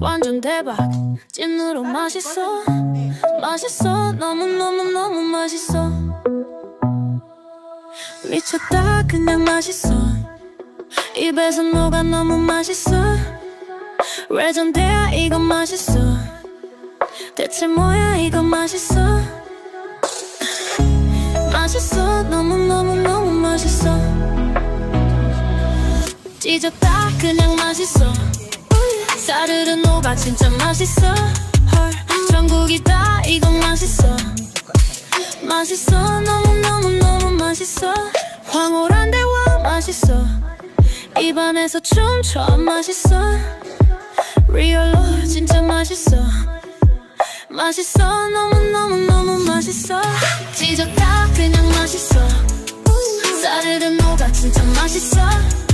완전 대박. 찐으로 맛있어. 맛있어. 너무너무너무 맛있어. 미쳤다. 그냥 맛있어. 입에서 녹아 너무 맛있어. 레전드야. 이거 맛있어. 대체 뭐야? 이거 맛있어. 맛있어. 너무너무너무 맛있어. 찢었다. 그냥 맛있어 사르르 녹아 진짜 맛있어. 헐 전국이 다 이거 맛있어. 맛있어. 너무너무너무 맛있어. 황홀한 대화 맛있어. 입안에서 춤춰 맛있어. 리얼로 진짜 맛있어. 맛있어. 너무너무너무 맛있어. 찢었다 그냥 맛있어. 사르르 녹아 진짜 다 맛있어